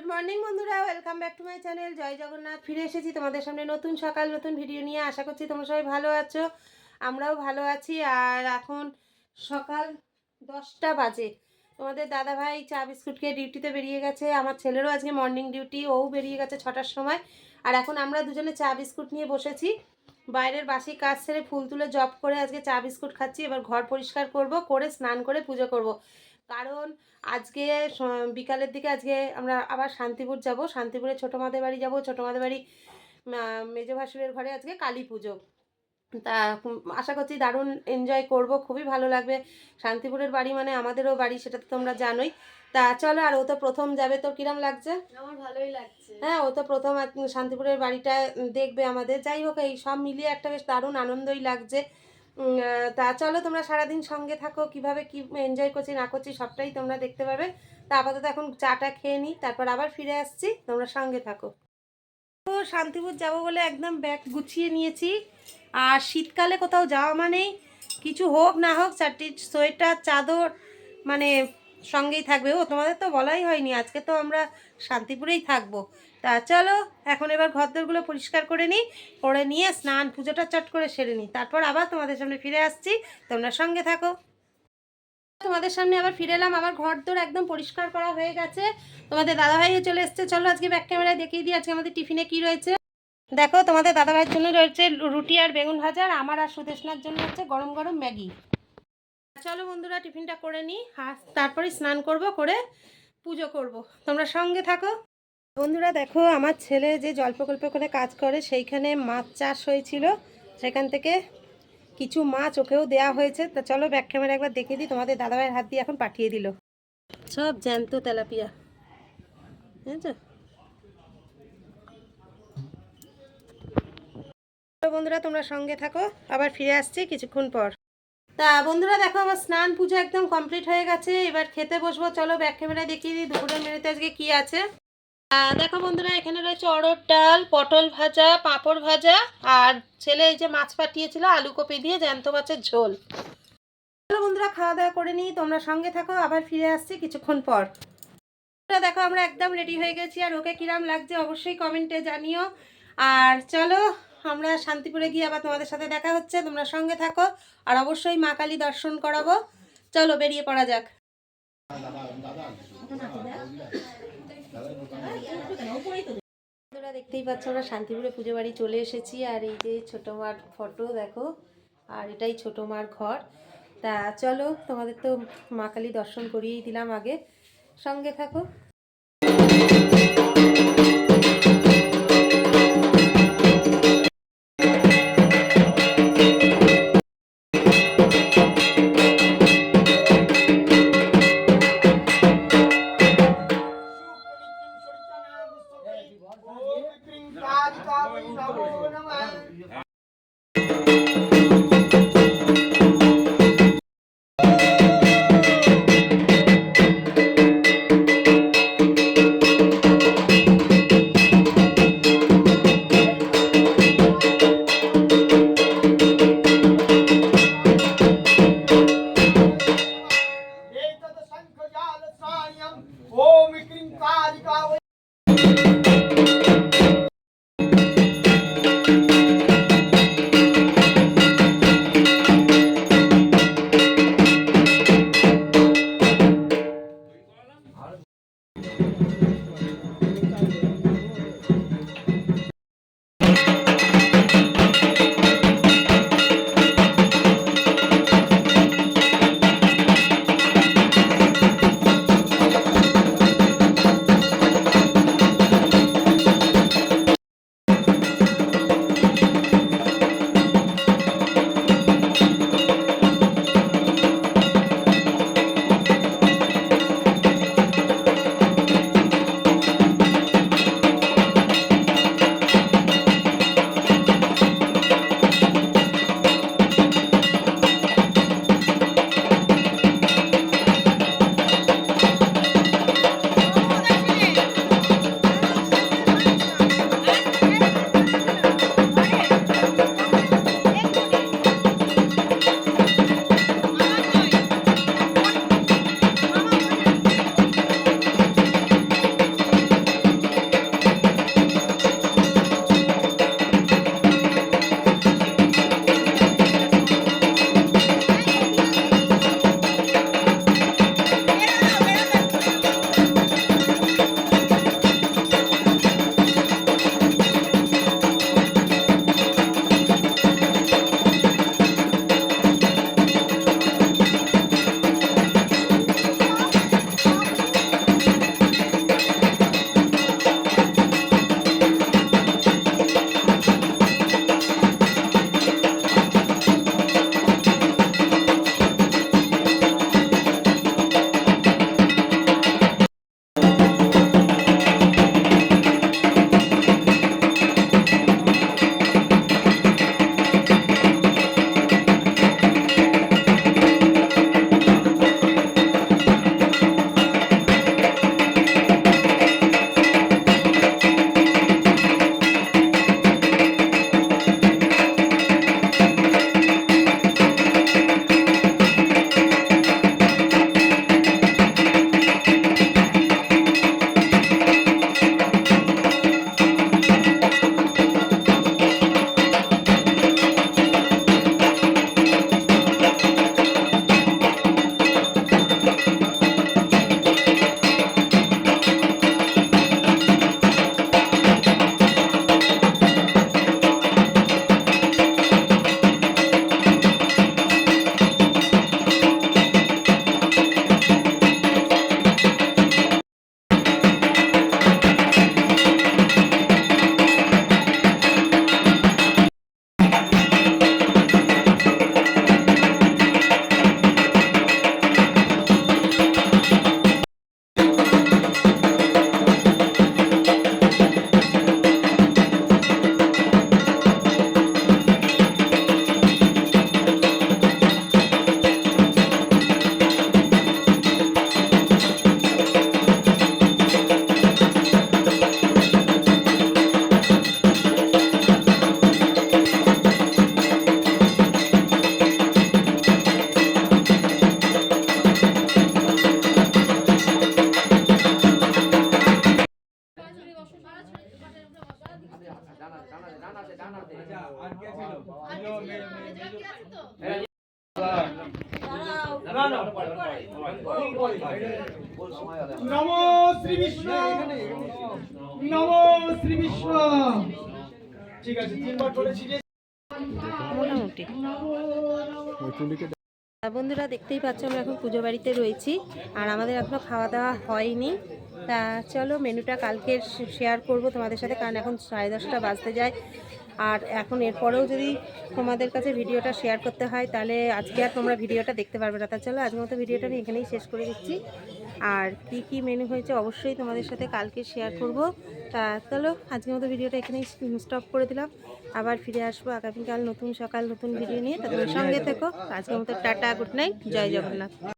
Good morning বন্ধুরা। Welcome back to my channel জয় জগন্নাথ। ফিরে এসেছি তোমাদের সামনে নতুন সকাল, নতুন ভিডিও নিয়ে। আশা করছি তোমরা সবাই ভালো আছো। আমরাও ভালো আছি। আর এখন সকাল দশটা বাজে। তোমাদের দাদা ভাই চা বিস্কুট খেয়ে ডিউটিতে বেরিয়ে গেছে। আমার ছেলেরও আজকে মর্নিং ডিউটি ও বেরিয়ে গেছে ছটার সময়। আর এখন আমরা দুজনে চা বিস্কুট নিয়ে বসেছি। বাইরের বাসি কাজ সেরে ফুল তুলে জব করে আজকে চা বিস্কুট খাচ্ছি। এবার ঘর পরিষ্কার করব, করে স্নান করে পুজো করব। কারণ আজকে বিকালের দিকে আজকে আমরা আবার শান্তিপুর যাব। শান্তিপুরে ছোটো মাদের বাড়ি যাব। ছোটো মাদের বাড়ি মেজো ভাসুরের ঘরে আজকে কালী পুজো। তা আশা করছি দারুণ এনজয় করব খুবই ভালো লাগবে। শান্তিপুরের বাড়ি মানে আমাদেরও বাড়ি সেটা তো তোমরা জানোই। তা চলো আর ও তো প্রথম যাবে তো কিরম লাগছে? আমার ভালোই লাগছে। হ্যাঁ ও তো প্রথম শান্তিপুরের বাড়িটা দেখবে আমাদের। যাই হোক এই সব মিলিয়ে একটা বেশ দারুণ আনন্দই লাগছে। তা চলো তোমরা সারাদিন সঙ্গে থাকো, কীভাবে কি এনজয় করছি, না করছি, সবটাই তোমরা দেখতে পাবে তা আপাতত এখন চাটা খেয়ে নিই তারপর আবার ফিরে আসছি, তোমরা সঙ্গে থাকো। তো শান্তিপুর যাব বলে একদম ব্যাগ গুছিয়ে নিয়েছি। আর শীতকালে কোথাও যাওয়া মানেই কিছু হোক না হোক, চারটি সোয়েটার চাদর মানে সঙ্গেই থাকবে। ও, তোমাদের তো বলাই হয়নি। আজকে তো আমরা শান্তিপুরেই থাকব। তা চলো, এখন এবার ঘরদোরগুলো পরিষ্কার করে নিই করে নিয়ে স্নান, পুজোটা চট করে সেরে নিই। তারপর আবার তোমাদের সামনে ফিরে আসছি। তোমরা সঙ্গে থাকো। তোমাদের সামনে আবার ফিরে এলাম। আমার ঘর দোর একদম পরিষ্কার করা হয়ে গেছে। তোমাদের দাদাভাইও চলে এসছে। চলো আজকে ব্যাক ক্যামেরায় দেখিয়ে দিই আজকে আমাদের টিফিনে কি রয়েছে। দেখো, তোমাদের দাদাভাইয়ের জন্য রয়েছে রুটি আর বেগুন ভাজা, আর আমার আর সুদেশনার জন্য হচ্ছে গরম গরম ম্যাগি। চলো বন্ধুরা, টিফিনটা করে নিই আর তারপরে স্নান করব, করে পুজো করব। তোমরা সঙ্গে থাকো। বন্ধুরা, দেখো, আমার ছেলে যে জল প্রকল্প করে কাজ করে, সেইখানে মাছ চাষ হয়েছিল। সেখান থেকে কিছু মাছ ওকেও দেওয়া হয়েছে। তা চলো ব্যাক ক্যামেরা একবার দেখে দিই। তোমাদের দাদাভাইয়ের হাত দিয়ে এখন পাঠিয়ে দিল। সব জ্যান্ত তেলাপিয়া। বুঝেছ বন্ধুরা, তোমরা সঙ্গে থাকো। আবার ফিরে আসছি কিছুক্ষণ পর। তা বন্ধুরা দেখো আমার স্নান পুজো একদম কমপ্লিট হয়ে গেছে। এবার খেতে বসবো। চলো ব্যাক ক্যামেরায় দেখিয়ে দিই দুপুরের মেনুতে আজকে কি আছে। দেখো বন্ধুরা, এখানে রয়েছে অড়র ডাল, পটল ভাজা, পাঁপড় ভাজা, আর ছেলে এই যে মাছ পাঠিয়েছিল আলু কপি দিয়ে জ্যান্ত মাছের ঝোল। চলো বন্ধুরা, খাওয়া দাওয়া করে নিই। তোমরা সঙ্গে থাকো, আবার ফিরে আসছি কিছুক্ষণ পর। দেখো আমরা একদম রেডি হয়ে গেছি। আর ওকে কিরাম লাগছে অবশ্যই কমেন্টে জানিও। আর চলো আমরা শান্তিপুরে গিয়ে আবার তোমাদের সাথে দেখা হচ্ছে, তোমরা সঙ্গে থাকো, আর অবশ্যই মা কালী দর্শন করাবো। চলো, বেরিয়ে পড়া যাক। দেখতেই পাচ্ছ, আমরা শান্তিপুরে পুজো বাড়ি চলে এসেছি, আর এই যে ছোটো মার ফটো, দেখো, আর এটাই ছোটো মার ঘর। তা চলো, তোমাদের তো মা কালী দর্শন করিয়েই দিলাম আগে। সঙ্গে থাকো। নমো শ্রী বিষ্ণু নমো শ্রী বিষ্ণু ঠিক আছে, তিনবার বলেছি যে বন্ধুরা, দেখতেই পাচ্ছ, আমরা এখন পুজো বাড়িতে রয়েছি। আর আমাদের এখনও খাওয়া দাওয়া হয়নি। তা চলো, মেনুটা কালকে শেয়ার করব তোমাদের সাথে, কারণ এখন সাড়ে দশটা বাজতে যায়। আর এখন এরপরেও যদি তোমাদের কাছে ভিডিওটা শেয়ার করতে হয়, তাহলে আজকে আর তোমরা ভিডিওটা দেখতে পারবে না। তা চলো, আজকের মতো ভিডিওটা আমি এখানেই শেষ করে দিচ্ছি। আর কি কি মেনু হয়েছে অবশ্যই তোমাদের সাথে কালকে শেয়ার করব। তা চলো, আজকের মতো ভিডিওটা এখানেই স্টপ করে দিলাম। আবার ফিরে আসব আগামীকাল নতুন সকাল, নতুন ভিডিও নিয়ে। তাদের সঙ্গে থেকো। আজকের মতো টাটা গুড নাইট জয় জগন্নাথ।